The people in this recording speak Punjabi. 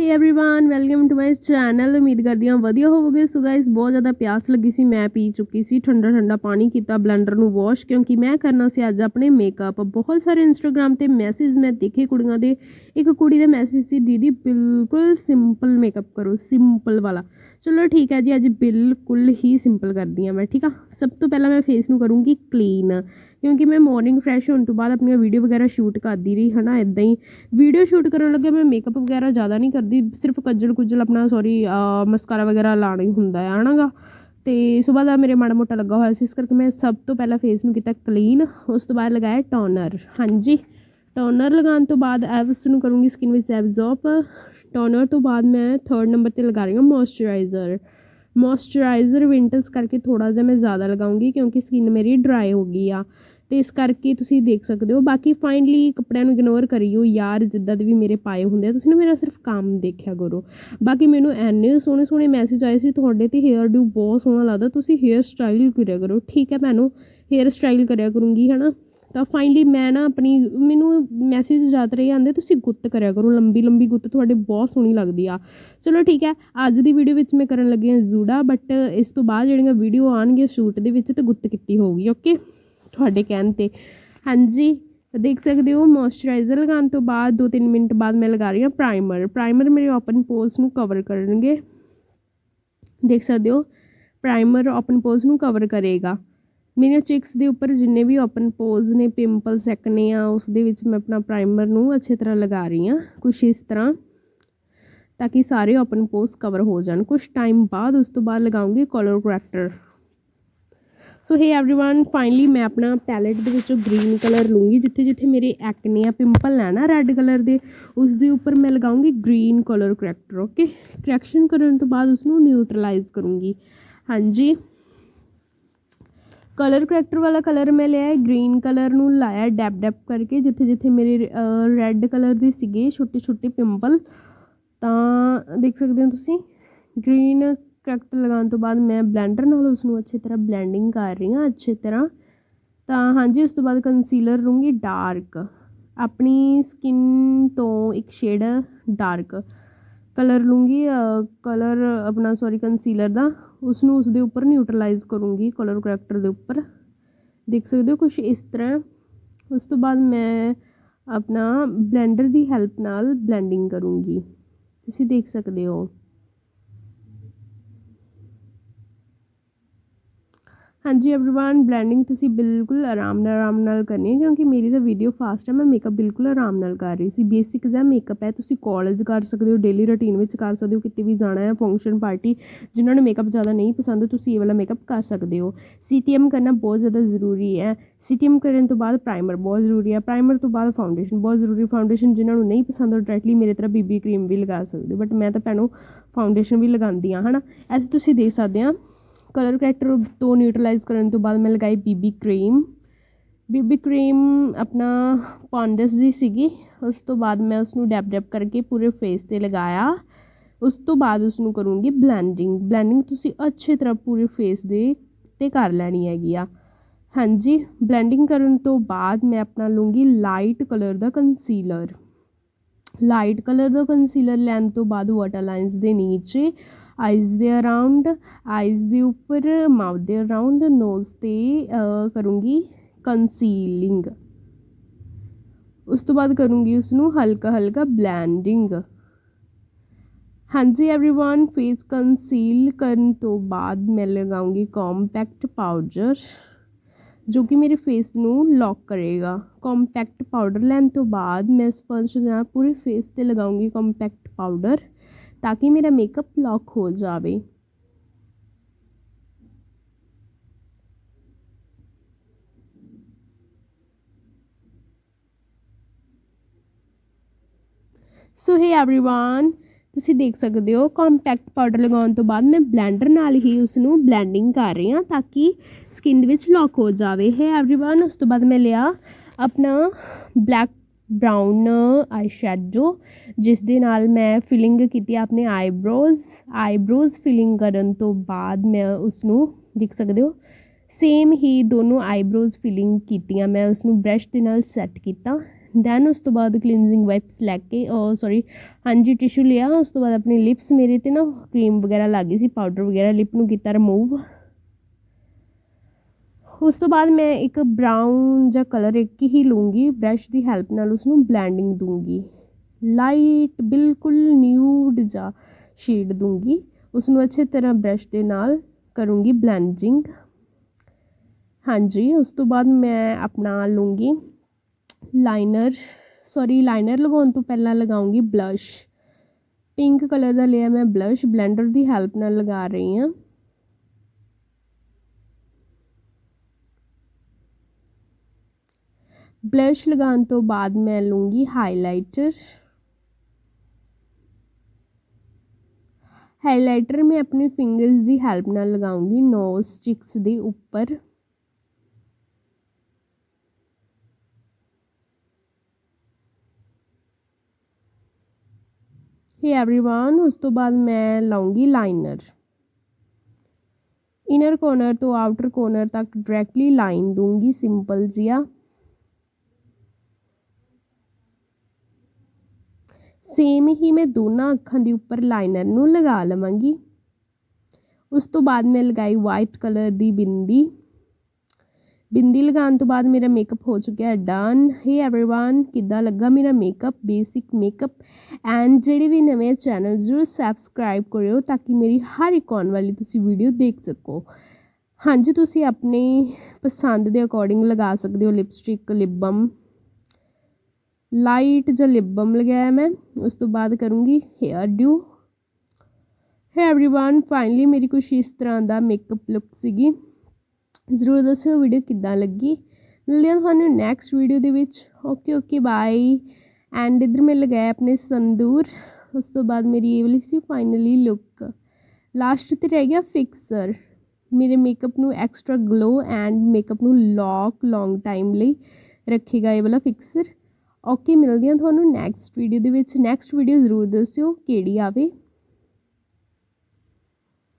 hey everyone welcome to my channel ਉਮੀਦ ਕਰਦੀ ਹਾਂ ਵਧੀਆ ਹੋਵੋਗੇ ਸੋ ਗਾਇਸ ਬਹੁਤ ਜ਼ਿਆਦਾ ਪਿਆਸ ਲੱਗੀ ਸੀ ਮੈਂ ਪੀ ਚੁੱਕੀ ਸੀ ਠੰਡਾ ਠੰਡਾ ਪਾਣੀ ਕੀਤਾ ਬਲੈਂਡਰ ਨੂੰ ਵਾਸ਼ ਕਿਉਂਕਿ ਮੈਂ ਕਰਨਾ ਸੀ ਅੱਜ ਆਪਣੇ ਮੇਕਅਪ ਬਹੁਤ ਸਾਰੇ ਇੰਸਟਾਗ੍ਰam ਤੇ ਮੈਸੇਜ ਮੈਂ ਦੇਖੇ ਕੁੜੀਆਂ ਦੇ ਇੱਕ ਕੁੜੀ ਦਾ ਮੈਸੇਜ ਸੀ ਦੀਦੀ ਬਿਲਕੁਲ ਸਿੰਪਲ ਮੇਕਅਪ ਕਰੋ ਸਿੰਪਲ ਵਾਲਾ ਚਲੋ ਠੀਕ ਹੈ ਜੀ ਅੱਜ ਬਿਲਕੁਲ ਹੀ ਸਿੰਪਲ ਕਰਦੀ ਹਾਂ ਮੈਂ ਠੀਕ ਆ ਸਭ ਤੋਂ ਪਹਿਲਾਂ ਮੈਂ ਫੇਸ ਨੂੰ ਕਰੂੰਗੀ ਕਲੀਨ ਕਿਉਂਕਿ ਮੈਂ ਮਾਰਨਿੰਗ ਫਰੈਸ਼ ਹੋਣ ਤੋਂ ਬਾਅਦ ਆਪਣੀਆਂ ਵੀਡੀਓ ਵਗੈਰਾ ਸ਼ੂਟ ਕਰਦੀ ਰਹੀ ਹੈ ਨਾ ਇਦਾਂ ਹੀ। ਵੀਡੀਓ ਸ਼ੂਟ ਕਰਨ ਲੱਗੇ ਮੈਂ ਮੇਕਅਪ ਵਗੈਰਾ ਜ਼ਿਆਦਾ ਨਹੀਂ ਕਰਦੀ, ਸਿਰਫ ਕੱਜਲ ਕੁਜਲ ਆਪਣਾ ਸੌਰੀ ਮਸਕਾਰਾ ਵਗੈਰਾ ਲਾਣਾ ਹੀ ਹੁੰਦਾ ਹੈ ਹਨਾਗਾ ਤੇ ਸਵੇਰ ਦਾ ਮੇਰੇ ਮਾੜਾ ਮੋਟਾ ਲੱਗਾ ਹੋਇਆ ਸੀ, ਇਸ ਕਰਕੇ ਮੈਂ ਸਭ ਤੋਂ ਪਹਿਲਾਂ ਫੇਸ ਨੂੰ ਕੀਤਾ ਕਲੀਨ ਉਸ ਤੋਂ ਬਾਅਦ ਲਗਾਇਆ ਟੋਨਰ ਹਾਂਜੀ। ਟੋਨਰ ਲਗਾਉਣ ਤੋਂ ਬਾਅਦ ਐਵਸ ਨੂੰ ਕਰੂੰਗੀ ਸਕਿਨ ਵਿੱਚ ਐਬਜ਼ੌਰਬ ਟੋਨਰ ਤੋਂ ਬਾਅਦ ਮੈਂ ਥਰਡ ਨੰਬਰ ਤੇ ਲਗਾ ਰਹੀ ਹਾਂ ਮੋਇਸਚਰਾਈਜ਼ਰ ਮੋਇਸਚਰਾਈਜ਼ਰ ਵਿੰਟਰਸ ਕਰਕੇ ਥੋੜਾ ਜਿਹਾ ਮੈਂ ਜ਼ਿਆਦਾ ਲਗਾਉਂਗੀ ਕਿਉਂਕਿ ਸਕਿਨ ਮੇਰੀ ਡਰਾਈ ਹੋ ਗਈ ਆ। ਤੇ ਇਸ ਕਰਕੇ ਤੁਸੀਂ ਦੇਖ ਸਕਦੇ ਹੋ। ਬਾਕੀ ਫਾਈਨਲੀ ਕੱਪੜਿਆਂ ਨੂੰ ਇਗਨੋਰ ਕਰਿਓ ਯਾਰ, ਜਿੱਦਾਂ ਦੇ ਵੀ ਮੇਰੇ ਪਾਏ ਹੁੰਦੇ ਆ। ਤੁਸੀਂ ਨਾ ਮੇਰਾ ਸਿਰਫ ਕੰਮ ਦੇਖਿਆ ਕਰੋ। ਬਾਕੀ ਮੈਨੂੰ ਐਨੇ ਸੋਹਣੇ ਸੋਹਣੇ ਮੈਸੇਜ ਆਏ ਸੀ, ਤੁਹਾਡੇ ਤੇ ਹੇਅਰ ਡੂ ਬਹੁਤ ਸੋਹਣਾ ਲੱਗਦਾ। ਤੁਸੀਂ ਹੇਅਰ ਸਟਾਈਲ ਕਰਿਆ ਕਰੋ। ਠੀਕ ਹੈ ਮੈਨੂੰ ਹੇਅਰ ਸਟਾਈਲ ਕਰਿਆ ਕਰੂੰਗੀ, ਹਨਾ? ਤਾਂ ਫਾਈਨਲੀ ਮੈਂ ਨਾ ਆਪਣੀ, ਮੈਨੂੰ ਮੈਸੇਜ ਜ਼ਿਆਦਾ ਰਹੇ ਆਉਂਦੇ ਤੁਸੀਂ ਗੁੱਤ ਕਰਿਆ ਕਰੋ, ਲੰਬੀ ਲੰਬੀ ਗੁੱਤ ਤੁਹਾਡੇ ਬਹੁਤ ਸੋਹਣੀ ਲੱਗਦੀ ਆ। ਚਲੋ ਠੀਕ ਹੈ, ਅੱਜ ਦੀ ਵੀਡੀਓ ਵਿੱਚ ਮੈਂ ਕਰਨ ਲੱਗੀ ਹਾਂ ਜ਼ੂੜਾ ਬਟ ਇਸ ਤੋਂ ਬਾਅਦ ਜਿਹੜੀਆਂ ਵੀਡੀਓ ਆਉਣਗੀਆਂ ਸ਼ੂਟ ਦੇ ਵਿੱਚ ਤੇ ਗੁੱਤ ਕੀਤੀ ਹੋਊਗੀ ਓਕੇ ਤੁਹਾਡੇ ਕਹਿਣ ਤੇ। ਹਾਂਜੀ, ਦੇਖ ਸਕਦੇ ਹੋ ਮੋਇਸਚਰਾਈਜ਼ਰ ਲਗਾਉਣ ਤੋਂ ਬਾਅਦ 2-3 ਮਿੰਟ ਬਾਅਦ ਮੈਂ ਲਗਾ ਰਹੀ ਹਾਂ ਪ੍ਰਾਈਮਰ ਪ੍ਰਾਈਮਰ ਮੇਰੇ ਓਪਨ ਪੋਰਸ ਨੂੰ ਕਵਰ ਕਰਨਗੇ। ਦੇਖ ਸਕਦੇ ਹੋ ਪ੍ਰਾਈਮਰ ਓਪਨ ਪੋਰਸ ਨੂੰ ਕਵਰ ਕਰੇਗਾ। ਮੇਰੀਆਂ ਚਿਕਸ ਦੇ ਉੱਪਰ ਜਿੰਨੇ ਵੀ ਓਪਨ ਪੋਰਸ ਨੇ ਪਿੰਪਲਸ ਐਕਨੇ ਆ ਉਸ ਦੇ ਵਿੱਚ ਮੈਂ ਆਪਣਾ ਪ੍ਰਾਈਮਰ ਨੂੰ ਅੱਛੀ ਤਰ੍ਹਾਂ ਲਗਾ ਰਹੀ ਹਾਂ ਕੁਛ ਇਸ ਤਰ੍ਹਾਂ ਤਾਂ ਕਿ ਸਾਰੇ ਓਪਨ ਪੋਰਸ ਕਵਰ ਹੋ ਜਾਣ ਕੁਝ ਟਾਈਮ ਬਾਅਦ ਉਸ ਤੋਂ ਬਾਅਦ ਲਗਾਉਂਗੀ colour corrector so hey everyone finally ਮੈਂ ਆਪਣਾ ਪੈਲੇਟ ਦੇ ਵਿੱਚੋਂ ਗ੍ਰੀਨ ਕਲਰ ਲੂੰਗੀ ਜਿੱਥੇ ਜਿੱਥੇ ਮੇਰੇ ਐਕਨੇ ਆ ਪਿੰਪਲ ਹੈ ਨਾ ਰੈੱਡ ਕਲਰ ਦੇ ਉਸ ਦੇ ਉੱਪਰ ਮੈਂ ਲਗਾਉਂਗੀ green colour corrector okay correction ਕਰਨ ਤੋਂ ਬਾਅਦ ਉਸ ਨੂੰ ਨਿਊਟਰਲਾਈਜ਼ ਕਰੂੰਗੀ ਹਾਂਜੀ ਕਲਰ ਕਰੈਕਟਰ ਵਾਲਾ ਕਲਰ ਮੈਂ ਲਿਆ ਹੈ, ਗ੍ਰੀਨ ਕਲਰ ਨੂੰ ਲਾਇਆ ਡੈਪ ਡੈਪ ਕਰਕੇ, ਜਿੱਥੇ ਜਿੱਥੇ ਮੇਰੇ ਰੈੱਡ ਕਲਰ ਦੇ ਸੀਗੇ, ਛੋਟੇ ਛੋਟੇ ਪਿੰਪਲ ਤਾਂ ਦੇਖ ਸਕਦੇ ਹੋ ਤੁਸੀਂ, ਗ੍ਰੀਨ ਕਰੈਕਟਰ ਲਗਾਉਣ ਤੋਂ ਬਾਅਦ ਮੈਂ ਬਲੈਂਡਰ ਨਾਲ ਉਸ ਨੂੰ ਅੱਛੀ ਤਰ੍ਹਾਂ ਬਲੈਂਡਿੰਗ ਕਰ ਰਹੀ ਹਾਂ, ਅੱਛੇ ਤਰ੍ਹਾਂ। ਤਾਂ ਹਾਂਜੀ, ਉਸ ਤੋਂ ਬਾਅਦ ਕੰਸੀਲਰ ਲੂੰਗੀ ਡਾਰਕ ਆਪਣੀ ਸਕਿਨ ਤੋਂ ਇੱਕ ਸ਼ੇਡ ਡਾਰਕ ਕਲਰ ਲੂੰਗੀ ਕਲਰ ਆਪਣਾ ਸੋਰੀ ਕੰਸੀਲਰ ਦਾ। ਉਸਨੂੰ ਉਸਦੇ ਉੱਪਰ ਨਿਊਟਰਲਾਈਜ਼ ਕਰੂੰਗੀ ਕਲਰ ਕਰੈਕਟਰ ਦੇ ਉੱਪਰ। ਦੇਖ ਸਕਦੇ ਹੋ ਕੁਝ ਇਸ ਤਰ੍ਹਾਂ। ਉਸ ਤੋਂ ਬਾਅਦ ਮੈਂ ਆਪਣਾ ਬਲੈਂਡਰ ਦੀ ਹੈਲਪ ਨਾਲ ਬਲੈਂਡਿੰਗ ਕਰੂੰਗੀ। ਤੁਸੀਂ ਦੇਖ ਸਕਦੇ ਹੋ। ਹਾਂਜੀ एवरीवन ਬਲੈਂਡਿੰਗ ਤੁਸੀਂ ਬਿਲਕੁਲ ਆਰਾਮ ਨਾਲ ਆਰਾਮ ਨਾਲ ਕਰਨੀ ਹੈ ਕਿਉਂਕਿ ਮੇਰੀ ਤਾਂ ਵੀਡੀਓ ਫਾਸਟ ਹੈ ਮੈਂ ਮੇਕਅਪ ਬਿਲਕੁਲ ਆਰਾਮ ਨਾਲ ਕਰ ਰਹੀ ਸੀ ਬੇਸਿਕ ਜਿਹਾ ਮੇਕਅਪ ਹੈ ਤੁਸੀਂ ਕਾਲਜ ਕਰ ਸਕਦੇ ਹੋ ਡੇਲੀ ਰੁਟੀਨ ਵਿੱਚ ਕਰ ਸਕਦੇ ਹੋ ਕਿਤੇ ਵੀ ਜਾਣਾ ਹੈ ਫੰਕਸ਼ਨ ਪਾਰਟੀ ਜਿਨ੍ਹਾਂ ਨੂੰ ਮੇਕਅਪ ਜ਼ਿਆਦਾ ਨਹੀਂ ਪਸੰਦ ਤੁਸੀਂ ਇਹ ਵਾਲਾ ਮੇਕਅਪ ਕਰ ਸਕਦੇ ਹੋ ਸੀਟੀਐਮ ਕਰਨਾ ਬਹੁਤ ਜ਼ਿਆਦਾ ਜ਼ਰੂਰੀ ਹੈ ਸੀਟੀਐਮ ਕਰਨ ਤੋਂ ਬਾਅਦ ਪ੍ਰਾਈਮਰ ਬਹੁਤ ਜ਼ਰੂਰੀ ਹੈ ਪ੍ਰਾਈਮਰ ਤੋਂ ਬਾਅਦ ਫਾਊਂਡੇਸ਼ਨ ਬਹੁਤ ਜ਼ਰੂਰੀ ਫਾਊਂਡੇਸ਼ਨ ਜਿਨ੍ਹਾਂ ਨੂੰ ਨਹੀਂ ਪਸੰਦ ਉਹ ਡਾਇਰੈਕਟਲੀ ਮੇਰੇ ਤਰ੍ਹਾਂ ਬੀਬੀ ਕਰੀਮ ਵੀ ਲਗਾ ਸਕਦੇ ਹੋ ਬਟ ਮੈਂ ਤਾਂ ਭੈਣੋ ਫਾਊਂਡੇਸ਼ਨ ਵੀ ਲਗਾਉਂਦੀ ਹਾਂ ਹਨਾ ਐਸੇ ਤੁਸੀਂ ਦੇਖ ਸਕਦੇ ਆ ਕਲਰ ਕਰੈਕਟਰ ਤੋਂ ਨਿਊਟਰਲਾਈਜ਼ ਕਰਨ ਤੋਂ ਬਾਅਦ ਮੈਂ ਲਗਾਈ ਬੀਬੀ ਕਰੀਮ ਬੀਬੀ ਕਰੀਮ ਆਪਣਾ ਪੌਂਡਸ ਦੀ ਸੀਗੀ। ਉਸ ਤੋਂ ਬਾਅਦ ਮੈਂ ਉਸਨੂੰ ਡੈਪ ਡੈਪ ਕਰਕੇ ਪੂਰੇ ਫੇਸ ਤੇ ਲਗਾਇਆ। ਉਸ ਤੋਂ ਬਾਅਦ ਉਸਨੂੰ ਕਰੂੰਗੀ ਬਲੈਂਡਿੰਗ ਬਲੈਂਡਿੰਗ ਤੁਸੀਂ ਅੱਛੇ ਤਰ੍ਹਾਂ ਪੂਰੇ ਫੇਸ ਦੇ ਤੇ ਕਰ ਲੈਣੀ ਹੈਗੀ ਆ। ਹਾਂਜੀ ਬਲੈਂਡਿੰਗ ਕਰਨ ਤੋਂ ਬਾਅਦ ਮੈਂ ਆਪਣਾ ਲੂੰਗੀ ਲਾਈਟ ਕਲਰ ਦਾ ਕੰਸੀਲਰ ਲਾਈਟ ਕਲਰ ਦਾ ਕੰਸੀਲਰ ਲੈਣ ਤੋਂ ਬਾਅਦ ਵਾਟਰ ਲਾਈਨਸ ਦੇ ਨੀਚੇ ਆਈਜ਼ ਦੇ ਅਰਾਊਂਡ ਆਈਜ਼ ਦੇ ਉੱਪਰ ਮਾਊਥ ਦੇ ਅਰਾਊਂਡ ਨੋਜ਼ ਤੇ ਕਰੂੰਗੀ ਕੰਸੀਲਿੰਗ ਉਸ ਤੋਂ ਬਾਅਦ ਕਰੂੰਗੀ ਉਸ ਨੂੰ ਹਲਕਾ ਹਲਕਾ ਬਲੈਂਡਿੰਗ ਹਾਂਜੀ एवरीवन ਫੇਸ ਕੰਸੀਲ ਕਰਨ ਤੋਂ ਬਾਅਦ ਮੈਂ ਲਗਾਉਂਗੀ ਕੰਪੈਕਟ ਪਾਊਡਰ ਜੋ ਕਿ ਮੇਰੇ ਫੇਸ ਨੂੰ ਲੌਕ ਕਰੇਗਾ ਕੰਪੈਕਟ ਪਾਊਡਰ ਲੈਣ ਤੋਂ ਬਾਅਦ ਮੈਂ ਸਪੰਜ ਨਾਲ ਪੂਰੇ ਫੇਸ ਤੇ ਲਗਾਉਂਗੀ ਕੰਪੈਕਟ ਪਾਊਡਰ ਤਾਂ ਕਿ ਮੇਰਾ ਮੇਕਅਪ ਲੌਕ ਹੋ ਜਾਵੇ ਸੋ ਹੇ एवरीवन ਤੁਸੀਂ ਦੇਖ ਸਕਦੇ ਹੋ ਕੰਪੈਕਟ ਪਾਊਡਰ ਲਗਾਉਣ ਤੋਂ ਬਾਅਦ ਮੈਂ ਬਲੈਂਡਰ ਨਾਲ ਹੀ ਉਸ ਨੂੰ ਬਲੈਂਡਿੰਗ ਕਰ ਰਹੀ ਹਾਂ ਤਾਂ ਕਿ ਸਕਿਨ ਦੇ ਵਿੱਚ ਲੌਕ ਹੋ ਜਾਵੇ ਹੈ एवरीवन ਉਸ ਤੋਂ ਬਾਅਦ ਮੈਂ ਲਿਆ ਆਪਣਾ ਬਲੈਕ ਬਰਾਊਨ ਆਈ ਸ਼ੈਡੋ ਜਿਸ ਦੇ ਨਾਲ ਮੈਂ ਫਿਲਿੰਗ ਕੀਤੀ ਆਪਣੇ ਆਈਬ੍ਰੋਜ਼ ਆਈਬ੍ਰੋਜ਼ ਫਿਲਿੰਗ ਕਰਨ ਤੋਂ ਬਾਅਦ ਮੈਂ ਉਸ ਨੂੰ ਦੇਖ ਸਕਦੇ ਹੋ ਸੇਮ ਹੀ ਦੋਨੋਂ ਆਈਬ੍ਰੋਜ਼ ਫਿਲਿੰਗ ਕੀਤੀਆਂ, ਮੈਂ ਉਸ ਨੂੰ ਬ੍ਰਸ਼ ਦੇ ਨਾਲ ਸੈੱਟ ਕੀਤਾ। ਦੈਨ ਉਸ ਤੋਂ ਬਾਅਦ ਕਲੀਨਜ਼ਿੰਗ ਵਾਈਪਸ ਲੈ ਕੇ ਉਹ ਸੌਰੀ ਹਾਂਜੀ ਟਿਸ਼ੂ ਲਿਆ। ਉਸ ਤੋਂ ਬਾਅਦ ਆਪਣੇ ਲਿਪਸ ਮੇਰੇ ਤੇ ਨਾ ਕਰੀਮ ਵਗੈਰਾ ਲੱਗ ਗਈ ਸੀ ਪਾਊਡਰ ਵਗੈਰਾ ਲਿਪ ਨੂੰ ਕੀਤਾ ਰਿਮੂਵ ਉਸ ਤੋਂ ਬਾਅਦ ਮੈਂ ਇੱਕ ਬਰਾਊਨ ਜਾਂ ਕਲਰ ਇੱਕ ਹੀ ਲੂੰਗੀ ਬਰੱਸ਼ ਦੀ ਹੈਲਪ ਨਾਲ ਉਸਨੂੰ ਬਲੈਂਡਿੰਗ ਦੂੰਗੀ ਲਾਈਟ ਬਿਲਕੁਲ ਨਿਊਡ ਜਾਂ ਸ਼ੇਡ ਦੂੰਗੀ ਉਸਨੂੰ ਅੱਛੇ ਤਰ੍ਹਾਂ ਬਰੱਸ਼ ਦੇ ਨਾਲ ਕਰੂੰਗੀ ਬਲੈਂਡਿੰਗ ਹਾਂਜੀ, ਉਸ ਤੋਂ ਬਾਅਦ ਮੈਂ ਆਪਣਾ ਲੂੰਗੀ ਲਾਈਨਰ ਸੌਰੀ ਲਾਈਨਰ ਲਗਾਉਣ ਤੋਂ ਪਹਿਲਾਂ ਲਗਾਉਂਗੀ ਬਲਸ਼ ਪਿੰਕ ਕਲਰ ਦਾ ਲਿਆ ਮੈਂ ਬਲਸ਼ ਬਲੈਂਡਰ ਦੀ ਹੈਲਪ ਨਾਲ ਲਗਾ ਰਹੀ ਹਾਂ। ਬਲਸ਼ ਲਗਾਉਣ ਤੋਂ ਬਾਅਦ ਮੈਂ ਲੂੰਗੀ ਹਾਈਲਾਈਟਰ ਹਾਈਲਾਈਟਰ ਮੈਂ ਆਪਣੇ ਫਿੰਗਰਸ ਦੀ ਹੈਲਪ ਨਾਲ ਲਗਾਉਂਗੀ ਨੋਜ਼ ਸਟਿਕਸ ਦੇ ਉੱਪਰ ਹੇ एवरीवन ਉਸ ਤੋਂ ਬਾਅਦ ਮੈਂ ਲਾਉਂਗੀ ਲਾਈਨਰ ਇਨਰ ਕੋਰਨਰ ਤੋਂ ਆਊਟਰ ਕੋਰਨਰ ਤੱਕ ਡਾਇਰੈਕਟਲੀ ਲਾਈਨ ਦੂੰਗੀ ਸਿੰਪਲ ਜਿਹਾ ਸੇਮ ਹੀ ਮੈਂ ਦੋਨਾਂ ਅੱਖਾਂ ਦੇ ਉੱਪਰ ਲਾਈਨਰ ਨੂੰ ਲਗਾ ਲਵਾਂਗੀ ਉਸ ਤੋਂ ਬਾਅਦ ਮੈਂ ਲਗਾਈ ਵਾਈਟ ਕਲਰ ਦੀ ਬਿੰਦੀ ਬਿੰਦੀ ਲਗਾਉਣ ਤੋਂ ਬਾਅਦ ਮੇਰਾ ਮੇਕਅਪ ਹੋ ਚੁੱਕਿਆ ਹੈ ਡਨ ਹੇ एवरीवन ਕਿੱਦਾਂ ਲੱਗਾ ਮੇਰਾ ਮੇਕਅਪ ਬੇਸਿਕ ਮੇਕਅਪ ਐਂਡ ਜਿਹੜੇ ਵੀ ਨਵੇਂ ਚੈਨਲ ਜ਼ਰੂਰ ਸਬਸਕ੍ਰਾਈਬ ਕਰਿਓ ਤਾਂ ਕਿ ਮੇਰੀ ਹਰ ਇੱਕ ਆਉਣ ਵਾਲੀ ਤੁਸੀਂ ਵੀਡੀਓ ਦੇਖ ਸਕੋ ਹਾਂਜੀ ਤੁਸੀਂ ਆਪਣੀ ਪਸੰਦ ਦੇ ਅਕੋਰਡਿੰਗ ਲਗਾ ਸਕਦੇ ਹੋ ਲਿਪਸਟਿਕ ਲਿਪ ਬਮ ਲਾਈਟ ਜਿਹਾ ਲਿਪ ਬਮ ਲਗਾਇਆ ਮੈਂ ਉਸ ਤੋਂ ਬਾਅਦ ਕਰੂੰਗੀ hairdo hey everyone finally ਮੇਰੀ ਕੁਛ ਇਸ ਤਰ੍ਹਾਂ ਦਾ ਮੇਕਅਪ ਲੁੱਕ ਸੀਗੀ ਜ਼ਰੂਰ ਦੱਸਿਓ ਵੀਡੀਓ ਕਿੱਦਾਂ ਲੱਗੀ ਮਿਲਦੇ ਹਾਂ ਤੁਹਾਨੂੰ ਨੈਕਸਟ ਵੀਡੀਓ ਦੇ ਵਿੱਚ ਓਕੇ ਓਕੇ ਬਾਈ ਐਂਡ ਇਧਰ ਮੈਂ ਲਗਾਇਆ ਆਪਣੇ ਸੰਦੂਰ ਉਸ ਤੋਂ ਬਾਅਦ ਮੇਰੀ ਇਹ ਵਾਲੀ ਸੀ ਫਾਈਨਲੀ ਲੁੱਕ ਲਾਸਟ ਤੇ ਰਹਿ ਗਿਆ ਫਿਕਸਰ ਮੇਰੇ ਮੇਕਅਪ ਨੂੰ ਐਕਸਟਰਾ ਗਲੋ ਐਂਡ ਮੇਕਅਪ ਨੂੰ ਲੌਕ ਲੌਂਗ ਟਾਈਮ ਲਈ ਰੱਖੇਗਾ ਇਹ ਵਾਲਾ ਫਿਕਸਰ ਓਕੇ ਮਿਲਦੇ ਹਾਂ ਤੁਹਾਨੂੰ ਨੈਕਸਟ ਵੀਡੀਓ ਦੇ ਵਿੱਚ। ਨੈਕਸਟ ਵੀਡੀਓ ਜ਼ਰੂਰ ਦੱਸਿਓ ਕਿਹੜੀ ਆਵੇ।